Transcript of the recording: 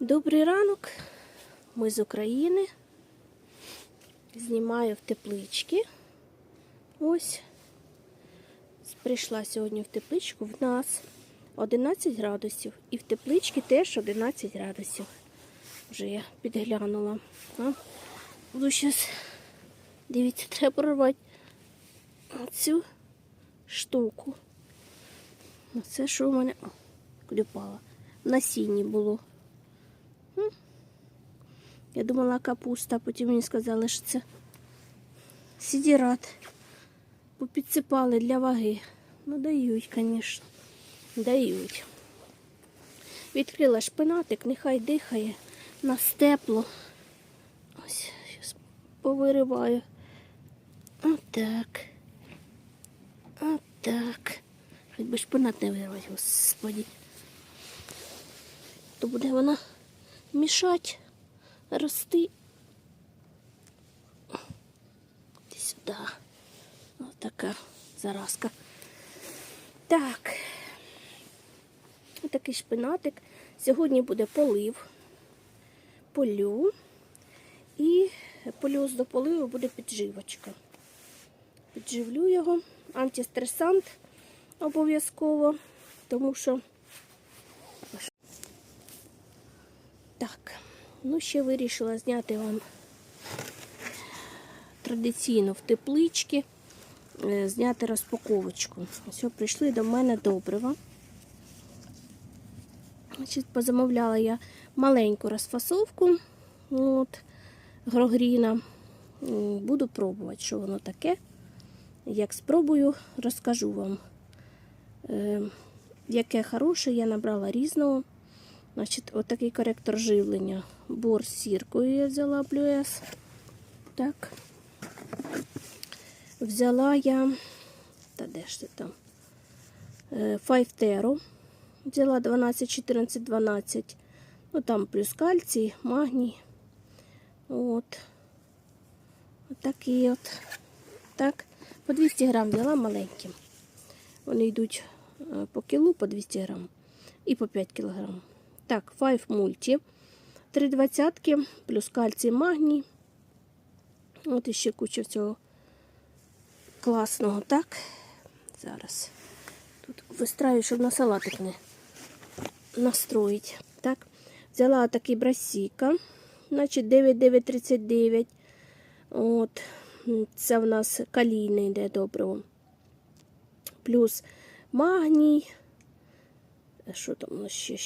Добрий ранок. Ми з України. Знімаю в теплички. Ось. Прийшла сьогодні в тепличку. В нас 11 градусів. І в тепличці теж 11 градусів. Вже я підглянула. А? Буду зараз, дивіться, треба прорвати цю штуку. Це що в мене О, куди впала? Насінні було. Я думала капуста, потім мені сказали, що це сідірат. Попідсипали для ваги. Ну, дають, звісно. Дають. Відкрила шпинатик, нехай дихає. Нас тепло. Ось, зараз повириваю. Отак. Отак. Хоч би шпинат не вирвати, господі. То буде вона мішати, рости. Іди сюди. Ось така заразка. Так. Ось такий шпинатик. Сьогодні буде полив. Полю. І плюс до поливу буде підживочка. Підживлю його. Антистресант обов'язково, тому що так, ну ще вирішила зняти вам традиційно в тепличці, е, зняти розпаковочку. Ось прийшли до мене добрива. Значить, позамовляла я маленьку розфасовку от, грогріна. Буду пробувати, що воно таке. Як спробую, розкажу вам. Е, яке хороше, я набрала різного. Значить, отакий коректор живлення. Бор з сіркою я взяла Блюес. Так. Взяла я. Та де ж це там? Е, Five Взяла 12, 14, 12. Ну там плюс кальцій, магній. От. Отакий от. Так. По 200 грам взяла маленьким. Вони йдуть е, по кілу по 200 грам і по 5 кілограм. Так, 5 мульті. 3 двадцятки, плюс кальцій, магній. От іще куча цього класного. Так, зараз тут вистраю, щоб на салатик не настроїть. Так, взяла такий брасіка, значить 9939. От, це в нас калійне йде добриво. Плюс магній. Що там у нас ще